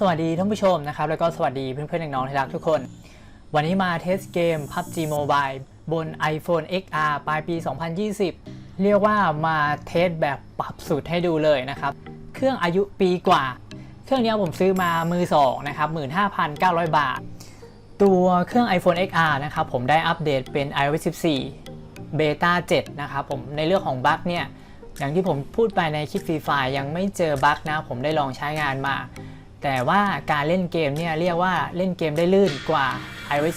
สวัสดีท่านผู้ชมนะครับ แล้วก็สวัสดีเพื่อนๆน้องๆที่รักทุกคน วันนี้มาเทสเกม PUBG Mobile บน iPhone XR ปลายปี 2020 เรียกว่ามาเทสแบบปรับสุดให้ดูเลยนะครับ เครื่องอายุปีกว่า เครื่องนี้ผมซื้อมามือ2นะครับ 15,900 บาท ตัวเครื่อง iPhone XR นะครับ ผมได้อัปเดตเป็น iOS 14 Beta 7 นะครับผมในเรื่องของบั๊กเนี่ย อย่างที่ผมพูดไปในคลิปฟรีไฟยังไม่เจอบั๊กนะ ผมได้ลองใช้งานมา แต่ว่าการเล่นเกมเนี่ยเรียกว่าเล่นเกมได้ลื่นกว่า iOS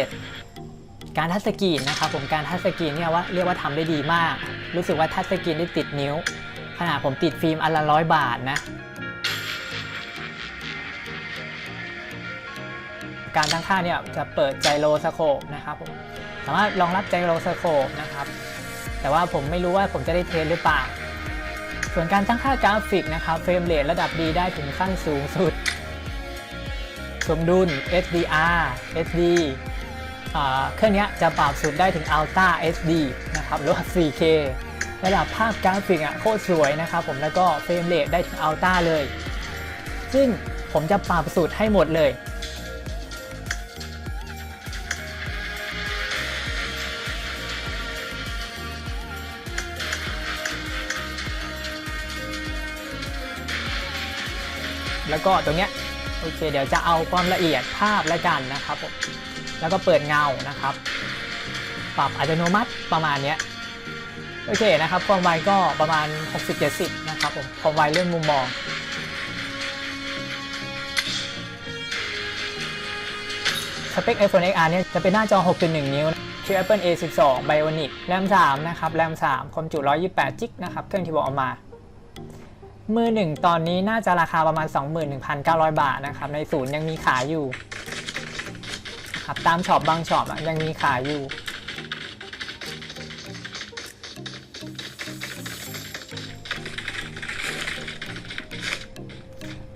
13.7 การทัชสกรีนนะครับผมการทัชสกรีนเนี่ยว่าเรียกว่าทำได้ดีมาก รู้สึกว่าทัชสกรีนได้ติดนิ้ว ขนาดผมติดฟิล์มอันละร้อยบาทนะการตั้งค่าเนี่ยจะเปิดไจโรสโคปนะครับผมสามารถรองรับไจโรสโคปนะครับแต่ว่าผมไม่รู้ว่าผมจะได้เทสหรือเปล่า ส่วนการตั้งค่ากราฟิกนะครับเฟรมเรทระดับดีได้ถึงขั้นสูงสุด สมดุล HDR HD เครื่องนี้จะปรับสุดได้ถึง Ultra HD นะครับหรือว่า 4K ระดับภาพกราฟิกอะโคตรสวยนะครับผมแล้วก็เฟรมเรทได้ถึง Ultra เลย ซึ่งผมจะปรับสุดให้หมดเลย แล้วก็ตรงเนี้ยโอเค เดี๋ยวจะเอาความละเอียดภาพแล้วกันนะครับผมแล้วก็เปิดเงานะครับ ปรับอัตโนมัติประมาณเนี้ยโอเคนะครับความไวก็ประมาณ 60-70 นะครับผมความไวเรื่องมุมมองสเปค iPhone XR เนี่ยจะเป็นหน้าจอ 6.1 นิ้วชื่อ Apple A12 Bionic แรม3นะครับแรม3ความจุ 128จิกนะครับ เครื่องที่บอกเอามา มือหนึ่งตอนนี้น่าจะราคาประมาณ 21,900 บาทนะครับ ในศูนย์ยังมีขายอยู่ครับตามช็อปบางช็อปอะยังมีขายอยู่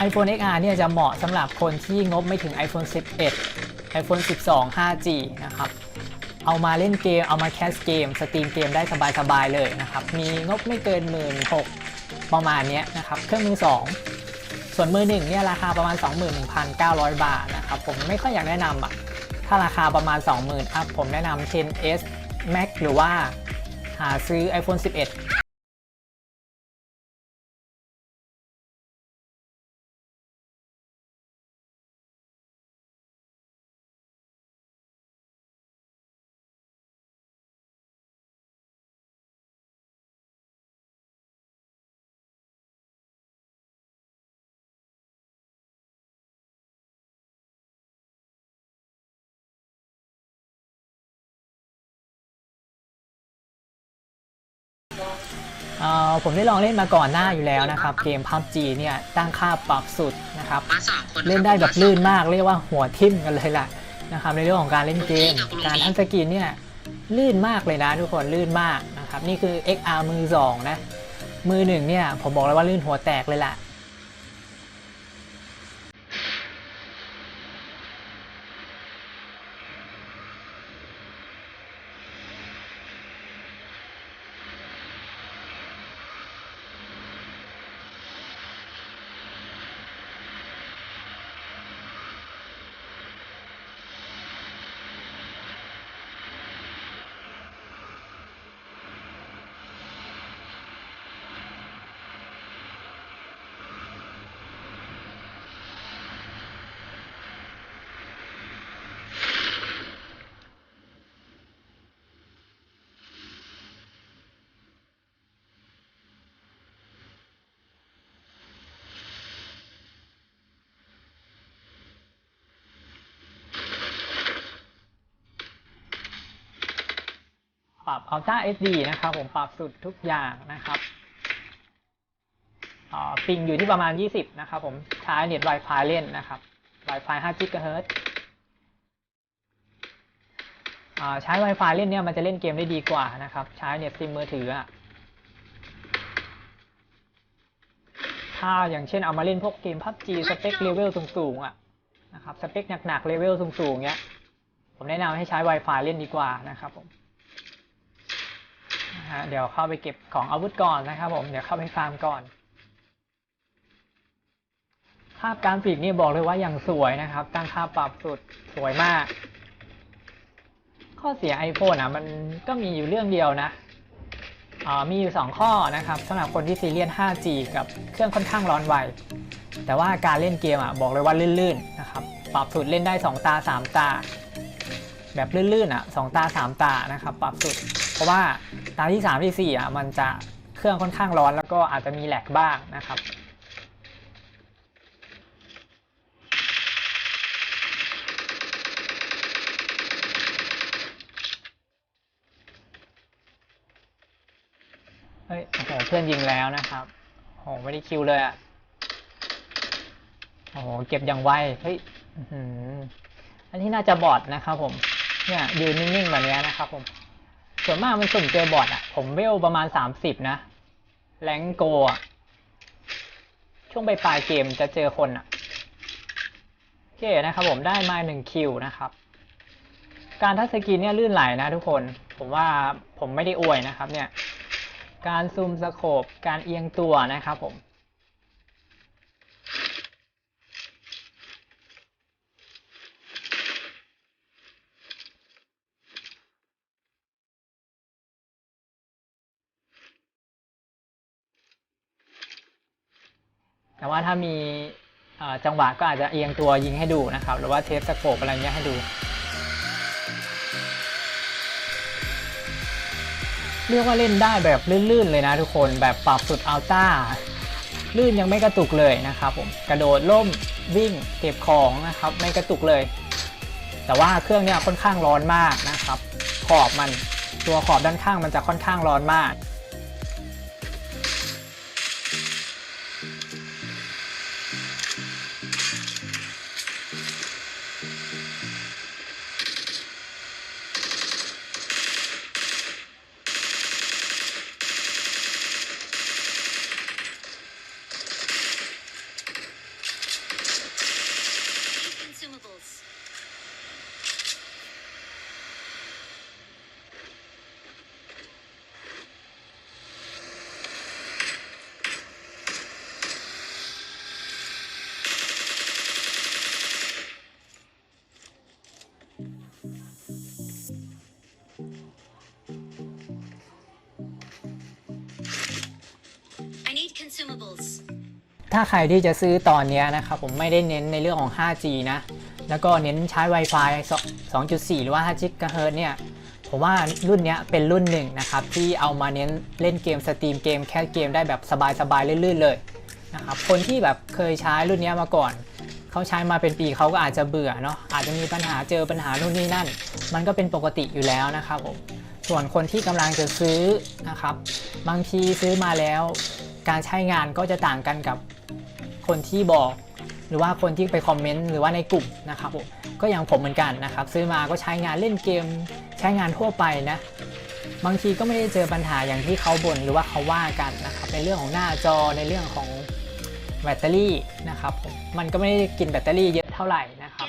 iPhone XR เนี่ยจะเหมาะสำหรับคนที่งบไม่ถึง iPhone 11 iPhone 12 5G นะครับ เอามาเล่นเกม เอามาแคสเกม สตรีมเกมได้สบายๆเลยนะครับ มีงบไม่เกิน 1 6ื่น ประมาณนี้นะครับ เครื่องมือ 2 ส่วนมือหนึ่งเนี่ยราคาประมาณ 21,900 บาทนะครับ ผมไม่ค่อยอยากแนะนำอะ ถ้าราคาประมาณ 20,000อัพผมแนะนำ 10s Max หรือว่าหาซื้อ iPhone 11 ผมได้ลองเล่นมาก่อนหน้าอยู่แล้วนะครับ เกม PUBG เนี่ยตั้งค่าปรับสุดนะครับมาสองคนเล่นได้แบบลื่นมากเรียกว่าหัวทิ่มกันเลยแหละนะครับในเรื่องของการเล่นเกม การทัชสกรีนเนี่ยลื่นมากเลยนะทุกคนลื่นมากนะครับนี่คือ XR มือ2นะมือหนึ่งเนี่ยผมบอกเลยว่าลื่นหัวแตกเลยแหละ ปรับ Ultra HD นะครับผมปรับสุดทุกอย่างนะครับอ่าปิงอยู่ที่ประมาณ 20 นะครับผมใช้เน็ต Wi-Fi เล่นนะครับ Wi-Fi 5 GHz อ่าใช้ Wi-Fi เล่นเนี่ยมันจะเล่นเกมได้ดีกว่านะครับ ใช้เน็ตซิมมือถืออะถ้าอย่างเช่นเอามาเล่นพวกเกม PUBG สเปคเลเวลสูงๆอะนะครับสเปคหนักๆเลเวลสูงๆเนี้ยผมแนะนำให้ใช้ Wi-Fi เล่นดีกว่านะครับผม ฮะเดี๋ยวเข้าไปเก็บของอาวุธก่อนนะครับผมเดี๋ยวเข้าไปฟาร์มก่อน ภาพการปิดนี่บอกเลยว่าอย่างสวยนะครับ ตั้งค่าปรับสุดสวยมาก ข้อเสีย iPhone อะมันก็มีอยู่เรื่องเดียวนะอ่ามีอยู่ 2 ข้อนะครับสำหรับคนที่ซีเรียส 5G กับเครื่องค่อนข้างร้อนไว แต่ว่าการเล่นเกมอะบอกเลยว่าลื่นๆนะครับ ปรับสุดเล่นได้ 2 ตา 3 ตา แบบลื่นๆอะ2ตา3ตานะครับปรับสุด เพราะว่าตาที่3ที่4อะมันจะเครื่องค่อนข้างร้อนแล้วก็อาจจะมีแหลกบ้างนะครับเฮ้ยโอ้โหเพื่อนยิงแล้วนะครับโอ้โหไม่ได้คิวเลยอะโอ้โหเก็บอย่างไวเฮ้ยอันนี้น่าจะบอทนะครับผม เนี่ยยืนนิ่งๆแบบนี้นะครับผม ส่วนมากมันสุ่มเจอบอทอะผมเวลประมาณ30นะ แรงโกอะช่วงปลายเกมจะเจอคนอะโอเคนะครับผมได้มาหนึ่งคิวนะครับ การทัชสกรีนเนี่ยลื่นไหลนะทุกคน ผมว่าผมไม่ได้อวยนะครับเนี่ย การซูมสโคปการเอียงตัวนะครับผม แต่ว่าถ้ามีจังหวะก็อาจจะเอียงตัวยิงให้ดูนะครับ หรือว่าเทสสโคปอะไรเงี้ยให้ดู เรียกว่าเล่นได้แบบลื่นๆเลยนะทุกคนแบบปรับสุดอัลต้าลื่นยังไม่กระตุกเลยนะครับผมกระโดดล่มวิ่งเก็บของนะครับไม่กระตุกเลย แต่ว่าเครื่องเนี้ยค่อนข้างร้อนมากนะครับ ขอบมันตัวขอบด้านข้างมันจะค่อนข้างร้อนมาก ถ้าใครที่จะซื้อตอนนี้นะครับผมไม่ได้เน้นในเรื่องของ 5G นะ แล้วก็เน้นใช้ Wi-Fi 2.4 หรือว่า5 GHz เนี่ยผมว่ารุ่นนี้เป็นรุ่นหนึ่งนะครับที่เอามาเน้นเล่นเกมสตรีมเกมแค่เกมได้แบบสบายๆลื่นๆเลยนะครับคนที่แบบเคยใช้รุ่นนี้มาก่อนเขาใช้มาเป็นปีเขาก็อาจจะเบื่อเนาะอาจจะมีปัญหาเจอปัญหานู่นนี่นั่น มันก็เป็นปกติอยู่แล้วนะครับผมส่วนคนที่กำลังจะซื้อนะครับบางทีซื้อมาแล้ว การใช้งานก็จะต่างกันกับคนที่บอก หรือว่าคนที่ไปคอมเมนต์หรือว่าในกลุ่มนะครับผมก็อย่างผมเหมือนกันนะครับ ซื้อมาก็ใช้งานเล่นเกม ใช้งานทั่วไปนะ บางทีก็ไม่ได้เจอปัญหาอย่างที่เขาบ่นหรือว่าเขาว่ากันนะครับในเรื่องของหน้าจอในเรื่องของแบตเตอรี่นะครับผมมันก็ไม่ได้กินแบตเตอรี่เยอะเท่าไหร่นะครับ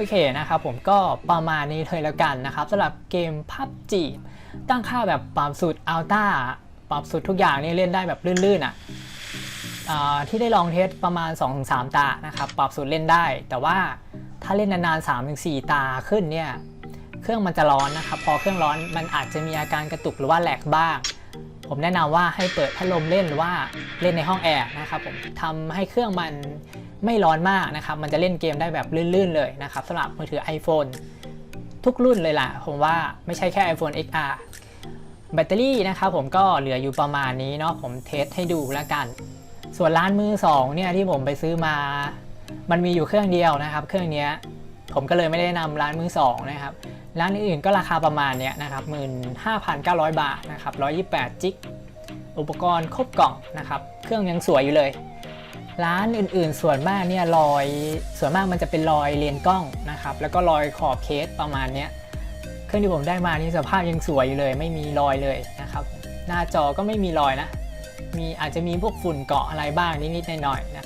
อเคนะครับผมก็ประมาณนี้เลยแล้วกันนะครับสำหรับเกม PUBG ตั้งค่าแบบปรับสุดอัลต้าปรับสุดทุกอย่างนี่เล่นได้แบบลื่นๆอะอ่าที่ได้ลองเทสประมาณ 2-3 ตานะครับปรับสุดเล่นได้ แต่ว่าถ้าเล่นนานๆ 3-4 ตาขึ้นเนี่ยเครื่องมันจะร้อนนะครับ พอเครื่องร้อนมันอาจจะมีอาการกระตุกหรือว่าแหลกบ้าง ผมแนะนำว่าให้เปิดพัดลมเล่นหรือว่าเล่นในห้องแอร์นะครับผมทำให้เครื่องมัน ไม่ร้อนมากนะครับ มันจะเล่นเกมได้แบบลื่นๆเลยนะครับสำหรับมือถือ iPhone ทุกรุ่นเลยล่ะ ผมว่าไม่ใช่แค่ iPhone XR แบตเตอรี่นะครับผมก็เหลืออยู่ประมาณนี้เนาะผมเทสให้ดูแล้วกัน ส่วนร้านมือ2เนี่ยที่ผมไปซื้อมา มันมีอยู่เครื่องเดียวนะครับ เครื่องนี้ผมก็เลยไม่ได้นำร้านมือ2นะครับร้านอื่นๆก็ราคาประมาณเนี้ยนะครับ15,900 บาทนะครับ128จิกอุปกรณ์ครบกล่องนะครับ เครื่องยังสวยอยู่เลย ร้านอื่นๆ ส่วนมากเนี่ยรอยส่วนมากมันจะเป็นรอยเลนกล้องนะครับ แล้วก็รอยขอบเคสประมาณเนี้ยเครื่องที่ผมได้มานี่สภาพยังสวยอยู่เลย ไม่มีรอยเลยนะครับ หน้าจอก็ไม่มีรอยนะ มีอาจจะมีพวกฝุ่นเกาะอะไรบ้างนิดๆหน่อยๆนะ